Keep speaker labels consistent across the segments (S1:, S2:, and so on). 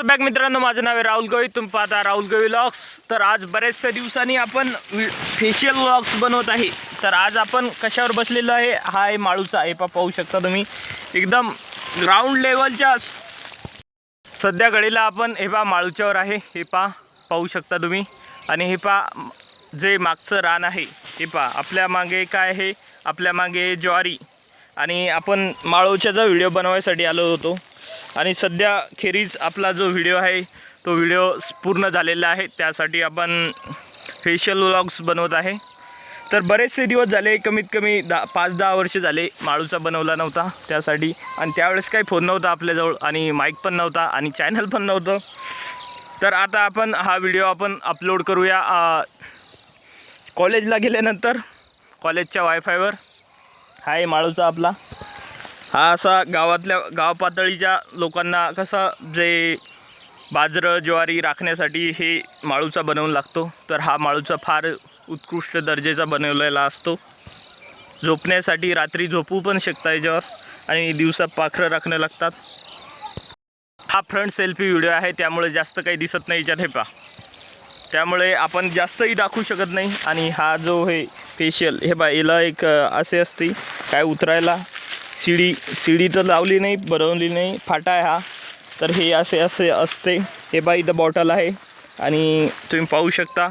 S1: WhatsApp back मित्रांनो माझं नाव आहे राहुल गवई. तुम्ही पाहता राहुल गवई लॉक्स तर आज बऱ्याचशा दिवसांनी आपण फेशियल लॉक्स बनवत आहे. तर आज आपण कशावर बसलेलो आहे? हा आहे माळूचा हे पा पाहू शकता तुम्ही. एकदम ग्राउंड लेवलच्या सध्या घडीला आपण हे पा माळूच्यावर आहे. हे पा पाहू शकता तुम्ही. आणि हे पा जे मागचं रान आहे हे पा आपल्या मागे काय आहे? आपल्या मागे ज्वारी. आणि आपण माळूच्या जो व्हिडिओ बनवायसाठी आलो होतो. आणि सध्या खेरीज आपला जो व्हिडिओ आहे तो व्हिडिओ पूर्ण झालेला आहे. त्यासाठी आपण फेशियल व्लॉग्स बनवत आहे. तर बरेचसे दिवस झाले कमीत कमी दहा पाच दहा वर्ष झाले माळूचा बनवला नव्हता. त्यासाठी आणि त्यावेळेस काही फोन नव्हता आपल्याजवळ आणि माईक पण नव्हता आणि चॅनल पण नव्हतं. तर आता आपण हा व्हिडिओ आपण अपलोड करूया कॉलेजला गेल्यानंतर कॉलेजच्या वायफायवर हाय आहे माळूचा आपला. हा असा गावातल्या गाव पातळीच्या लोकांना कसा जे बाजरं ज्वारी राखण्यासाठी हे माळूचा बनवून लागतो तर हा माळूचा फार उत्कृष्ट दर्जेचा बनवलेला असतो. झोपण्यासाठी रात्री झोपू पण शकता याच्यावर आणि दिवसा पाखरं राखणं लागतात. हा फ्रंट सेल्फी व्हिडिओ आहे त्यामुळे जास्त काही दिसत नाही याच्यात हे पा त्यामुळे आपण जास्तही दाखवू शकत नाही आणि हा जो हे फेशियल हे बा याला एक असे असते काय उतरायला शिडी शिडी तर लावली नाही बनवली नाही. फाटा आहे हा. तर हे असे असे असते. हे बा इथं बॉटल आहे. आणि तुम्ही पाहू शकता.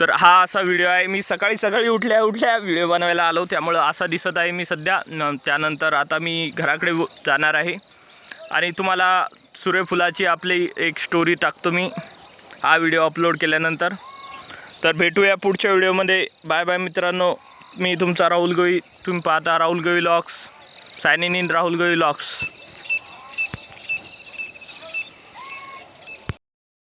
S1: तर हा असा व्हिडिओ आहे. मी सकाळी सकाळी उठल्या उठल्या व्हिडिओ बनवायला आलो. त्यामुळं असा दिसत आहे मी सध्या. न त्यानंतर आता मी घराकडे व- जाणार आहे. आणि तुम्हाला सूर्यफुलाची आपली एक स्टोरी टाकतो मी. हा व्हिडिओ अपलोड केल्यानंतर. तर भेटूया पुढच्या व्हिडिओमध्ये बाय बाय मित्रांनो. मी तुमचा राहुल गोई तुम्ही पाहता Rahul Goi locks. Signing in Rahul Goi locks.